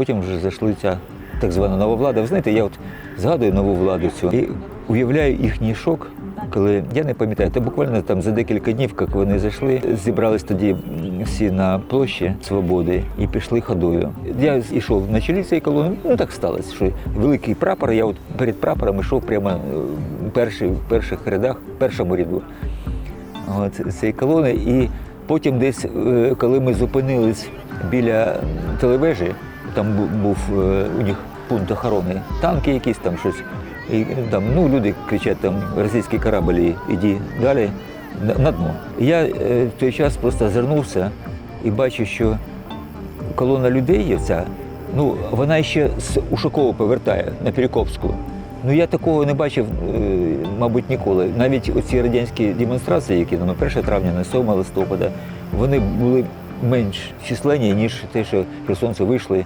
Потім вже зайшли ця так звана нова влада. Ви знаєте, я от згадую нову владу цю і уявляю їхній шок, коли я не пам'ятаю, то буквально там за декілька днів, як вони зайшли, зібрались тоді всі на площі Свободи і пішли ходою. Я йшов на чолі цієї колони. Ну так сталося, що великий прапор. Я от перед прапором йшов прямо е, перший, в перших рядах, в першому ряду от, цієї колони. І потім десь, е, коли ми зупинились біля телевежі, там був е, у них пункт охорони, танки якісь там щось. І там ну, люди кричать, там російський корабль, і- іди далі на, дно. Я е, в той час просто озирнувся і бачу, що колона людей ця, ну, вона ще з Ушакова повертає на Перекопську. Ну я такого не бачив, е, мабуть, ніколи. Навіть оці радянські демонстрації, які на 1 травня, на 7 листопада, вони були менш численні, ніж те, що херсонці вийшли